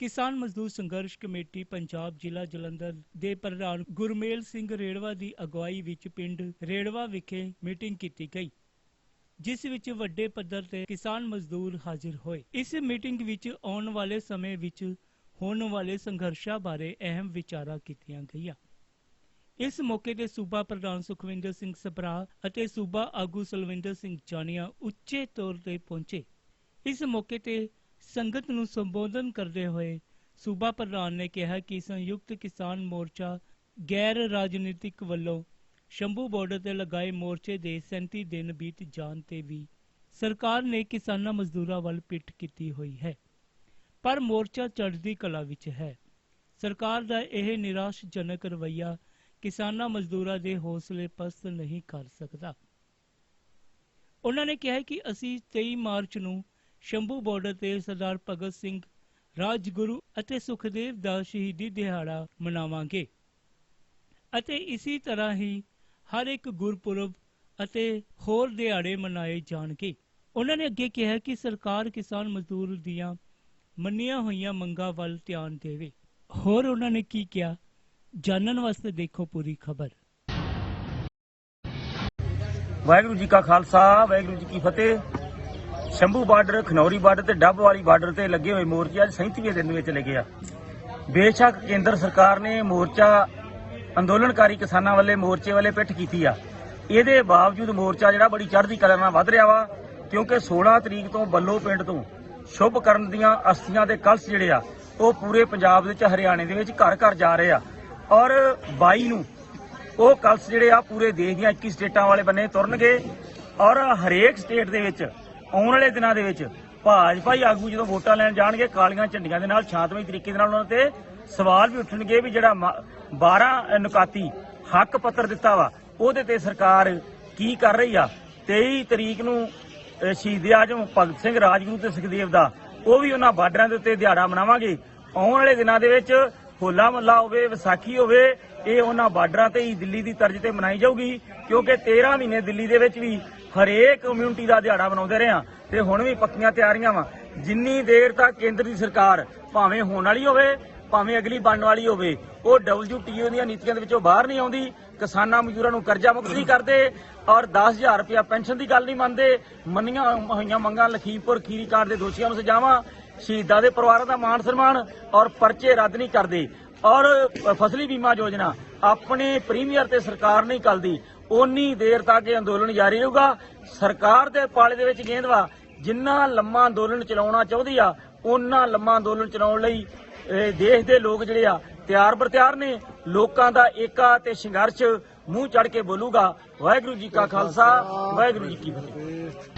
ਕਿਸਾਨ ਮਜ਼ਦੂਰ ਸੰਘਰਸ਼ ਕਮੇਟੀ ਪੰਜਾਬ ਜ਼ਿਲ੍ਹਾ ਜਲੰਧਰ ਦੇ ਪ੍ਰਧਾਨ ਗੁਰਮੇਲ ਸਿੰਘ ਰੇੜਵਾ ਦੀ ਅਗਵਾਈ ਵਿੱਚ ਪਿੰਡ ਰੇੜਵਾ ਵਿਖੇ ਮੀਟਿੰਗ ਕੀਤੀ ਗਈ, ਜਿਸ ਵਿੱਚ ਵੱਡੇ ਪੱਧਰ ਤੇ ਕਿਸਾਨ ਮਜ਼ਦੂਰ ਹਾਜ਼ਰ ਹੋਏ। ਇਸ ਮੀਟਿੰਗ ਵਿੱਚ ਆਉਣ ਵਾਲੇ ਸਮੇਂ ਵਿੱਚ ਹੋਣ ਵਾਲੇ ਸੰਘਰਸ਼ਾਂ ਬਾਰੇ ਅਹਿਮ ਵਿਚਾਰਾਂ ਕੀਤੀਆਂ ਗਈਆਂ। ਇਸ ਮੌਕੇ ਤੇ ਸੂਬਾ ਪ੍ਰਧਾਨ ਸੁਖਵਿੰਦਰ ਸਿੰਘ ਸਭਰਾ ਅਤੇ ਸੂਬਾ ਆਗੂ ਸਲਵਿੰਦਰ ਸਿੰਘ ਜਾਨੀਆ ਉੱਚੇ ਤੌਰ ਤੇ ਪਹੁੰਚੇ। ਇਸ ਮੌਕੇ ਤੇ ਸੰਗਤ ਨੂੰ ਸੰਬੋਧਨ ਕਰਦੇ ਹੋਏ ਸੂਬਾ ਪ੍ਰਧਾਨ ਨੇ ਕਿਹਾ ਕਿ ਸੰਯੁਕਤ ਕਿਸਾਨ ਮੋਰਚਾ ਗੈਰ ਰਾਜਨੀਤਿਕ ਵੱਲੋਂ ਸ਼ੰਭੂ ਬਾਰਡਰ ਤੇ ਲਗਾਏ ਮੋਰਚੇ ਦੇ 37 ਦਿਨ ਬੀਤ ਜਾਣ ਤੇ ਵੀ ਸਰਕਾਰ ਨੇ ਕਿਸਾਨਾਂ ਮਜ਼ਦੂਰਾਂ ਵੱਲ ਪਿੱਠ ਕੀਤੀ ਹੋਈ ਹੈ। ਪਰ ਮੋਰਚਾ ਚੜ੍ਹਦੀ ਕਲਾ ਵਿੱਚ ਹੈ। ਸਰਕਾਰ ਦਾ ਇਹ ਨਿਰਾਸ਼ਜਨਕ ਰਵੱਈਆ ਕਿਸਾਨਾਂ ਮਜ਼ਦੂਰਾਂ ਦੇ ਹੌਸਲੇ ਪਸਤ ਨਹੀਂ ਕਰ ਸਕਦਾ। ਉਹਨਾਂ ਨੇ ਕਿਹਾ ਕਿ ਅਸੀਂ 23 ਮਾਰਚ ਨੂੰ ਸ਼ੰਭੂ ਬਾਰਡਰ ਤੇ ਸਰਦਾਰ ਭਗਤ ਸਿੰਘ, ਰਾਜਗੁਰੂ ਅਤੇ ਸੁਖਦੇਵ ਦਾ ਸ਼ਹੀਦੀ ਦਿਹਾੜਾ ਮਨਾਵਾਂਗੇ। ਅਤੇ ਇਸੇ ਤਰ੍ਹਾਂ ਹੀ ਹਰ ਇੱਕ ਗੁਰਪੁਰਬ ਅਤੇ ਹੋਰ ਦਿਹਾੜੇ ਮਨਾਏ ਜਾਣਗੇ। ਉਹਨਾਂ ਨੇ ਅੱਗੇ ਕਿਹਾ ਕਿ ਸਰਕਾਰ ਕਿਸਾਨ ਮਜ਼ਦੂਰ ਦੀਆਂ ਮੰਨੀਆਂ ਹੋਈਆਂ ਮੰਗਾਂ ਵੱਲ ਧਿਆਨ ਦੇਵੇ। ਹੋਰ ਉਹਨਾਂ ਨੇ ਕੀ ਕਿਹਾ? ਜਾਣਨ ਵਾਸਤੇ ਦੇਖੋ ਪੂਰੀ ਖਬਰ। ਵਾਹਿਗੁਰੂ ਜੀ ਕਾ ਖਾਲਸਾ, ਵਾਹਿਗੁਰੂ ਜੀ ਕੀ ਫਤਿਹ। ਸ਼ੰਭੂ ਬਾਰਡਰ, ਖਨੌਰੀ ਬਾਰਡਰ ਤੇ ਡੱਬ ਵਾਲੀ ਬਾਰਡਰ ਤੇ ਲੱਗੇ ਹੋਏ ਮੋਰਚੇ ਅੱਜ 37ਵੇਂ ਦਿਨ ਵਿੱਚ ਲੱਗੇ ਆ। ਬੇਸ਼ੱਕ ਕੇਂਦਰ ਸਰਕਾਰ ਨੇ ਮੋਰਚਾ ਅੰਦੋਲਨਕਾਰੀ ਕਿਸਾਨਾਂ ਵੱਲੇ, ਮੋਰਚੇ ਵੱਲੇ ਪਿੱਠ ਕੀਤੀ ਆ। ਇਹਦੇ ਬਾਵਜੂਦ ਮੋਰਚਾ ਜਿਹੜਾ ਬੜੀ ਚੜ੍ਹਦੀ ਕਲਾ ਨਾਲ ਵੱਧ ਰਿਹਾ ਵਾ, ਕਿਉਂਕਿ 16 ਤਰੀਕ ਤੋਂ ਬੱਲੋ ਪਿੰਡ ਤੋਂ ਸ਼ੁਭ ਕਰਨ ਦੀਆਂ ਅਸਥੀਆਂ ਦੇ ਕਲਸ਼ ਜਿਹੜੇ ਆ, ਉਹ ਪੂਰੇ ਪੰਜਾਬ ਵਿੱਚ, ਹਰਿਆਣੇ ਦੇ ਵਿੱਚ ਘਰ ਘਰ ਜਾ ਰਹੇ ਆ। ਔਰ 22 ਨੂੰ ਉਹ ਕਲਸ ਜਿਹੜੇ ਆ, ਪੂਰੇ ਦੇਸ਼ ਦੀਆਂ 21 ਸਟੇਟਾਂ ਵਾਲੇ ਬੰਨੇ ਤੁਰਨਗੇ। ਔਰ ਹਰੇਕ ਸਟੇਟ ਦੇ ਵਿੱਚ ਆਉਣ ਵਾਲੇ ਦਿਨਾਂ ਦੇ ਵਿੱਚ ਭਾਜਪਾ ਆਗੂ ਜਦੋਂ ਵੋਟਾਂ ਲੈਣ ਜਾਣਗੇ ਕਾਲੀਆਂ ਝੰਡੀਆਂ ਦੇ ਨਾਲ ਸ਼ਾਂਤਮਈ ਤਰੀਕੇ ਦੇ ਨਾਲ ਉਹਨਾਂ ਤੇ ਸਵਾਲ ਵੀ ਉੱਠਣਗੇ ਵੀ ਜਿਹੜਾ ਮ- 12 ਨੁਕਾਤੀ ਹੱਕ ਪੱਤਰ ਦਿੱਤਾ ਵਾ ਉਹਦੇ ਤੇ ਸਰਕਾਰ ਕੀ ਕਰ ਰਹੀ ਆ? 23 ਤਰੀਕ ਨੂੰ ਅਹ, ਸ਼ਹੀਦ ਆਜਮ ਭਗਤ ਸਿੰਘ ਰਾਜਗੁਰੂ ਤੇ ਸੁਖਦੇਵ ਦਾ ਉਹ ਵੀ ਉਹਨਾਂ ਬਾਰਡਰਾਂ ਦੇ ਉੱਤੇ ਦਿਹਾੜਾ ਮਨਾਵਾਂਗੇ। ਆਉਣ ਵਾਲੇ ਦਿਨਾਂ ਦੇ ਵਿੱਚ ਹੋਲਾ ਮਹੱਲਾ ਹੋਵੇ, ਵਿਸਾਖੀ ਹੋਵੇ, ਇਹ ਉਹਨਾਂ ਬਾਰਡਰਾਂ ਤੇ ਹੀ ਦਿੱਲੀ ਦੀ ਤਰਜ਼ ਤੇ ਮਨਾਈ ਜਾਊਗੀ, ਕਿਉਂਕਿ 13 ਮਹੀਨੇ ਦਿੱਲੀ ਦੇ ਵਿੱਚ ਵੀ ਹਰੇਕ ਕਮਿਊਨਿਟੀ ਦਾ ਦਿਹਾੜਾ ਮਨਾਉਂਦੇ ਰਹੇ ਆ ਤੇ ਹੁਣ ਵੀ ਪੱਕੀਆਂ ਤਿਆਰੀਆਂ ਵਾ। ਜਿੰਨੀ ਦੇਰ ਤੱਕ ਕੇਂਦਰ ਦੀ ਸਰਕਾਰ ਭਾਵੇਂ ਹੋਣ ਵਾਲੀ ਹੋਵੇ, ਭਾਵੇਂ ਅਗਲੀ ਬਣਨ ਵਾਲੀ ਹੋਵੇ, ਉਹ WTO ਦੀਆਂ ਨੀਤੀਆਂ ਦੇ ਵਿੱਚੋਂ ਬਾਹਰ ਨਹੀਂ ਆਉਂਦੀ, ਕਿਸਾਨਾਂ ਮਜ਼ਦੂਰਾਂ ਨੂੰ ਕਰਜ਼ਾ ਮੁਕਤ ਨਹੀਂ ਕਰਦੇ ਔਰ 10000 ਰੁਪਇਆ ਪੈਨਸ਼ਨ ਦੀ ਗੱਲ ਨਹੀਂ ਮੰਨਦੇ, ਮੰਨੀਆਂ ਹੋਈਆਂ ਮੰਗਾਂ ਲਖੀਮਪੁਰ, ਖੀਰੀ ਕਾਂਡ ਦੇ ਦੋਸ਼ੀਆਂ ਨੂੰ ਸਜ਼ਾਵਾਂ ਸ਼ਹੀਦਾਂ ਦੇ ਪਰਿਵਾਰਾਂ ਦਾ ਮਾਣ ਸਨਮਾਨ ਔਰ ਪਰਚੇ ਰੱਦ ਨਹੀਂ ਕਰਦੇ। ਔਰ ਫਸਲੀ ਬੀਮਾ ਯੋਜਨਾ ਆਪਣੇ ਪ੍ਰੀਮੀਅਰ ਤੇ ਸਰਕਾਰ ਨਹੀਂ ਕਰਦੀ ਓਨੀ ਦੇਰ ਤੱਕ ਇਹ ਅੰਦੋਲਨ ਜਾਰੀ ਰਹੂਗਾ। ਸਰਕਾਰ ਦੇ ਪਾਲੇ ਦੇ ਵਿੱਚ ਗੇਂਦਵਾ, ਜਿੰਨਾ ਲੰਮਾ ਅੰਦੋਲਨ ਚਲਾਉਣਾ ਚਾਹੁੰਦੀ ਆ ਉਹਨਾਂ ਲੰਮਾ ਅੰਦੋਲਨ ਚਲਾਉਣ ਲਈ ਦੇਸ਼ ਦੇ ਲੋਕ ਜਿਹੜੇ ਆ, ਤਿਆਰ ਬਰਤਿਆਰ ਨੇ। ਲੋਕਾਂ ਦਾ ਏਕਾ ਤੇ ਸੰਘਰਸ਼ ਮੂੰਹ ਚੜ ਕੇ ਬੋਲੂਗਾ। ਵਾਹਿਗੁਰੂ ਜੀ ਕਾ ਖਾਲਸਾ, ਵਾਹਿਗੁਰੂ ਜੀ ਕੀ ਫਤਿਹ।